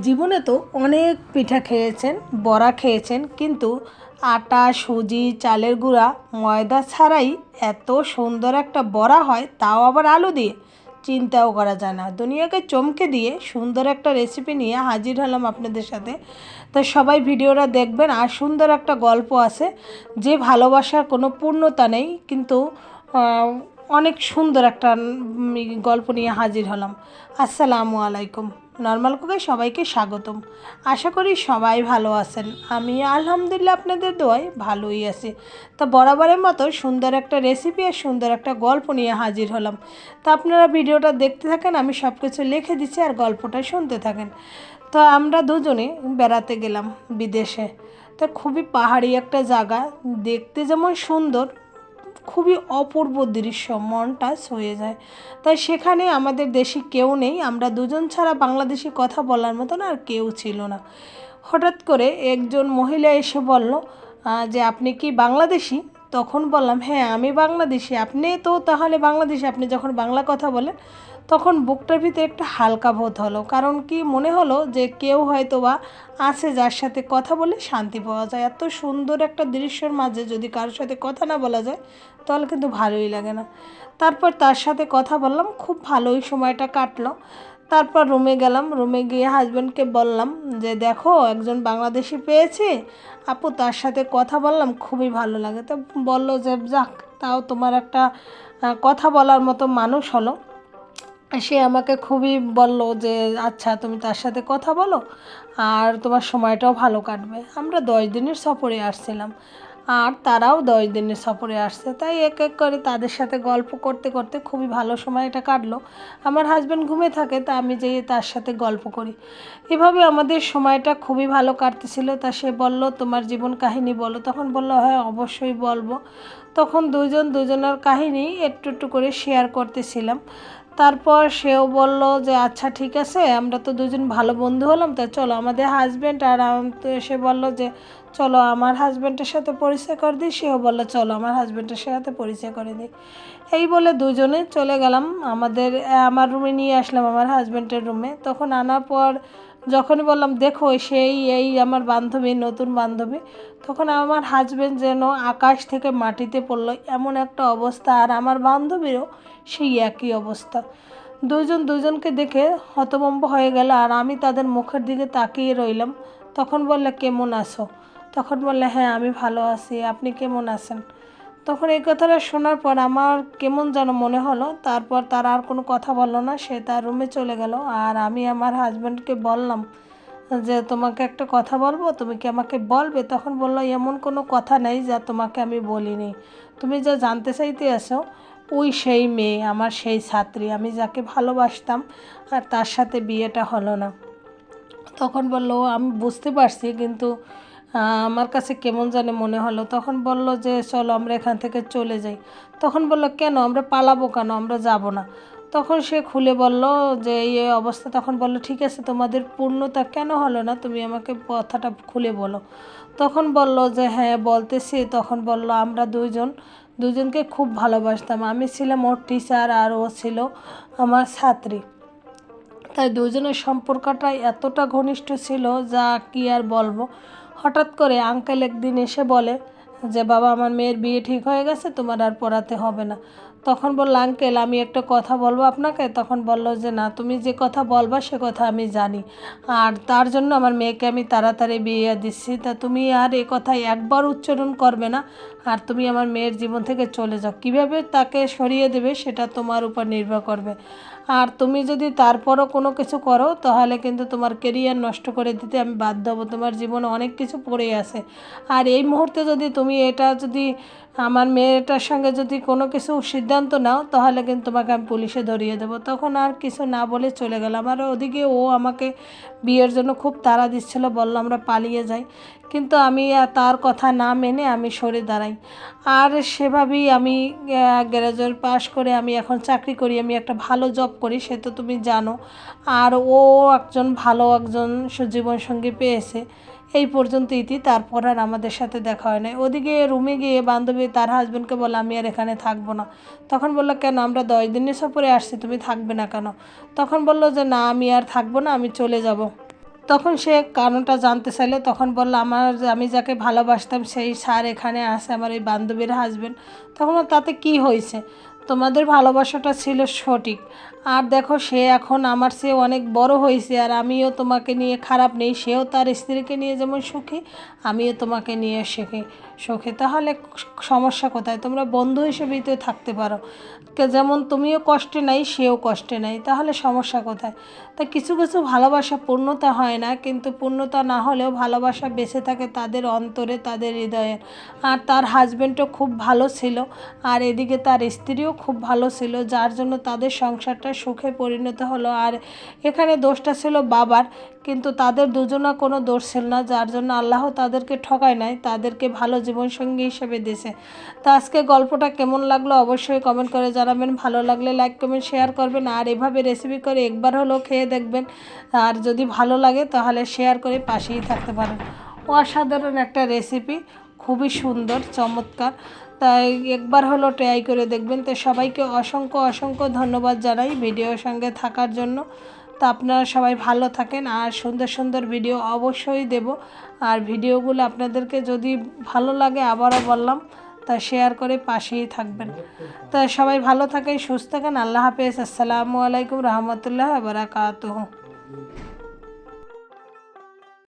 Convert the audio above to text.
জীবনে তো অনেক পিঠা খেয়েছেন, বড়া খেয়েছেন, কিন্তু আটা, সুজি, চালের গুঁড়া, ময়দা ছাড়াই এত সুন্দর একটা বড়া হয়, তাও আবার আলু দিয়ে। চিন্তাও করা যায় না। দুনিয়াকে চমকে দিয়ে সুন্দর একটা রেসিপি নিয়ে হাজির হলাম আপনাদের সাথে। তো সবাই ভিডিওটা দেখবেন, আর সুন্দর একটা গল্প আছে, যে ভালোবাসার কোনো পূর্ণতা নেই, কিন্তু অনেক সুন্দর একটা গল্প নিয়ে হাজির হলাম। আসসালামু আলাইকুম। নর্মাল কুকে সবাইকে স্বাগতম। আশা করি সবাই ভালো আছেন। আমি আলহামদুলিল্লাহ আপনাদের দোয়ায় ভালোই আছি। তো বরাবরের মতো সুন্দর একটা রেসিপি আর সুন্দর একটা গল্প নিয়ে হাজির হলাম। তো আপনারা ভিডিওটা দেখতে থাকেন, আমি সব কিছু লিখে দিচ্ছি আর গল্পটা শুনতে থাকেন। তো আমরা দুজনে বেড়াতে গেলাম বিদেশে। তো খুবই পাহাড়ি একটা জায়গা, দেখতে যেমন সুন্দর খুবই অপূর্ব দৃশ্য মনটা হয়ে যায়। তাই সেখানে আমাদের দেশে কেউ নেই, আমরা দুজন ছাড়া বাংলাদেশি কথা বলার মতন আর কেউ ছিল না। হঠাৎ করে একজন মহিলা এসে বলল যে আপনি কি বাংলাদেশি? তখন বললাম হ্যাঁ আমি বাংলাদেশি। আপনি তো তাহলে বাংলাদেশি। আপনি যখন বাংলা কথা বলেন তখন বুকটার ভিতরে একটা হালকা বোধ হলো, কারণ কি মনে হলো যে কেউ হয়তো বা আছে যার সাথে কথা বলে শান্তি পাওয়া যায়। এত সুন্দর একটা দৃশ্যের মাঝে যদি কারোর সাথে কথা না বলা যায়, তাহলে কিন্তু ভালোই লাগে না। তারপর তার সাথে কথা বললাম, খুব ভালোই সময়টা কাটলো। তারপর রুমে গেলাম, রুমে গিয়ে হাজব্যান্ডকে বললাম যে, দেখো, একজন বাংলাদেশি পেয়েছি। আপু, তার সাথে কথা বললাম, খুবই ভালো লাগে। তো বলল যে, যাক, তাও তোমার একটা কথা বলার মতো মানুষ হলো। সে আমাকে খুবই বলল যে আচ্ছা তুমি তার সাথে কথা বলো আর তোমার সময়টাও ভালো কাটবে। আমরা দশ দিনের সফরে আসছিলাম আর তারাও দশ দিনের সফরে আসছে। তাই এক এক করে তাদের সাথে গল্প করতে করতে খুবই ভালো সময়টা কাটলো। আমার হাজব্যান্ড ঘুমে থাকে, তা আমি যেয়ে তার সাথে গল্প করি। এভাবে আমাদের সময়টা খুবই ভালো কাটতেছিল। তা সে বলল, তোমার জীবন কাহিনী বলো। তখন বলল হ্যাঁ অবশ্যই বলব। তখন দুজন দুজনের কাহিনী একটু একটু করে শেয়ার করতেছিলাম। তারপর সেও বলল যে আচ্ছা ঠিক আছে, আমরা তো দুজন ভালো বন্ধু হলাম, তা চলো আমাদের হাজব্যান্ড আর সে বলল যে, চলো আমার হাজব্যান্ডের সাথে পরিচয় করে দিই। সেও বলল, চলো আমার হাজব্যান্ডের সাথে পরিচয় করে দিই। এই বলে দুজনে চলে গেলাম। আমাদের, আমার রুমে নিয়ে আসলাম আমার হাজব্যান্ডের রুমে তখন আনার পর যখনই বললাম, দেখো, সেই, এই আমার বান্ধবী, নতুন বান্ধবী। তখন আমার হাজব্যান্ড যেন আকাশ থেকে মাটিতে পড়ল, এমন একটা অবস্থা। আর আমার বান্ধবীরও সেই একই অবস্থা। দুজন দুজনকে দেখে হতভম্ব হয়ে গেল আর আমি তাদের মুখের দিকে তাকিয়ে রইলাম। তখন বললে, কেমন আছো? তখন বললে হ্যাঁ আমি ভালো আছি। আপনি কেমন আছেন? তখন এই কথাটা শোনার পর আমার কেমন যেন মনে হলো। তারপর তার আর কোনো কথা বলল না। সে তার রুমে চলে গেল আর আমি আমার হাজব্যান্ডকে বললাম যে, তোমাকে একটা কথা বলব? তুমি কি আমাকে বলবে? তখন বলল, এমন কোনো কথা নেই যা তোমাকে আমি বলিনি। তুমি যা জানতে চাইতে আসো ওই সেই মেয়ে, আমার সেই ছাত্রী। আমি যাকে ভালোবাসতাম আর তার সাথে বিয়েটা হলো না। তখন বলল আমি বুঝতে পারছি, কিন্তু আমার কাছে কেমন জানে মনে হলো। তখন বলল যে, চলো, আমরা এখান থেকে চলে যাই। তখন বলল, কেন? আমরা পালাবো কেন? আমরা যাব না। তখন সে খুলে বলল যে, এই অবস্থা। তখন বলল, ঠিক আছে, তোমাদের পূর্ণতা কেন হলো না? তুমি আমাকে কথাটা খুলে বলো। তখন বলল যে হ্যাঁ বলতেছি। তখন বলল, আমরা দুইজন দুজনকে খুব ভালোবাসতাম। আমি ছিলাম ওর টিচার আর ও ছিল আমার ছাত্রী। তাই দুজনের সম্পর্কটাই এতটা ঘনিষ্ঠ ছিল যা কি আর বলব। হঠাৎ করে আঙ্কেল একদিন এসে বলে যে বাবা আমার মেয়ের বিয়ে ঠিক হয়ে গেছে, তোমার আর পড়াতে হবে না। তখন বলল, আঙ্কেল, আমি একটা কথা বলব আপনাকে? তখন বলল যে, না, তুমি যে কথা বলবা, সে কথা আমি জানি। আর তার জন্য আমার মেয়েকে আমি তাড়াতাড়ি বিয়ে দিচ্ছি। তা তুমি আর এ কথা একবার উচ্চারণ করবে না। আর তুমি আমার মেয়ের জীবন থেকে চলে যাও। কীভাবে তাকে সরিয়ে দেবে, সেটা তোমার উপর নির্ভর করবে। আর তুমি যদি তারপরও কোনো কিছু করো, তাহলে কিন্তু তোমার কেরিয়ার নষ্ট করে দিতে আমি বাধ্য হব। তোমার জীবনে অনেক কিছু পড়ে আছে। আর এই মুহূর্তে যদি তুমি এটা যদি, আমার মেয়েটার সঙ্গে যদি কোনো কিছু সিদ্ধান্ত নাও, তাহলে কিন্তু তোমাকে আমি পুলিশে ধরিয়ে দেবো। তখন আর কিছু না বলে চলে গেলাম। আর ওদিকে ও আমাকে বিয়ের জন্য খুব তাড়া দিচ্ছিল, বলল, আমরা পালিয়ে যাই। কিন্তু আমি তার কথা না মেনে আমি সরে দাঁড়াই। আর সেভাবেই আমি গ্র্যাজুয়েট পাশ করে আমি এখন চাকরি করি। আমি একটা ভালো জব করি সে তো তুমি জানো। আর ও একজন ভালো একজন জীবনসঙ্গী পেয়েছে। এই পর্যন্ত ইতি তারপর আর আমাদের সাথে দেখা হয় নাই। ওদিকে রুমে গিয়ে বান্ধবী তার হাজবেন্ডকে বলে আমি আর এখানে থাকব না। তখন বলল কেন? আমরা দশ দিনের সফরে আসছি তুমি থাকবে না কেন? তখন বলল যে না আমি আর থাকব না আমি চলে যাব। তখন সে কারণটা জানতে চাইলে তখন বলল আমার আমি যাকে ভালোবাসতাম সেই স্যার এখানে আসে আমার ওই বান্ধবীর হাজবেন্ড তখন বলল, তাতে কি হয়েছে? তোমাদের ভালোবাসাটা ছিল সঠিক। আর দেখো, সে এখন আমার সে অনেক বড় হয়েছে আর আমিও তোমাকে নিয়ে খারাপ নেই। সেও তার স্ত্রীকে নিয়ে যেমন সুখী, আমিও তোমাকে নিয়ে শেখে সুখী। তাহলে সমস্যা কোথায়? তোমরা বন্ধু হিসেবেই তো থাকতে পারো। যেমন তুমিও কষ্টে নাই, সেও কষ্টে নাই। তাহলে সমস্যা কোথায়? তা কিছু কিছু ভালোবাসা পূর্ণতা হয় না, কিন্তু পূর্ণতা না হলেও ভালোবাসা বেঁচে থাকে তাদের অন্তরে, তাদের হৃদয়ে। আর তার হাজব্যান্ডও খুব ভালো ছিল, আর এদিকে তার স্ত্রীও খুব ভালো ছিল, যার জন্য তাদের সংসারটা সুখে পরিণত হলো। আর এখানে দোষটা ছিল বাবার, কিন্তু তাদের দুজনা কোনো দোষ ছিল না, যার জন্য আল্লাহ তাদেরকে ঠকায় নাই, তাদেরকে ভালো জীবনসঙ্গী হিসেবে দিয়েছে। তো আজকে গল্পটা কেমন লাগল অবশ্যই কমেন্ট করে জানাবেন, ভালো লাগলে লাইক কমেন্ট শেয়ার করবেন, আর এভাবে রেসিপি করে একবার হলেও খেয়ে দেখবেন। আর যদি ভালো লাগে তাহলে শেয়ার করে পাশেই থাকতে পারেন। অসাধারণ একটা রেসিপি খুবই সুন্দর, চমৎকার। তাই একবার হলো ট্রাই করে দেখবেন। তো সবাইকে অসংখ্য অসংখ্য ধন্যবাদ জানাই ভিডিওর সঙ্গে থাকার জন্য। তো আপনারা সবাই ভালো থাকেন আর সুন্দর সুন্দর ভিডিও অবশ্যই দেব। আর ভিডিওগুলো আপনাদেরকে যদি ভালো লাগে আবারও বললাম, তা শেয়ার করে পাশেই থাকবেন। তা সবাই ভালো থাকেন, সুস্থ থাকেন। আল্লাহ হাফেজ। আসসালামু আলাইকুম রহমতুল্লাহ বারাকাতুহ।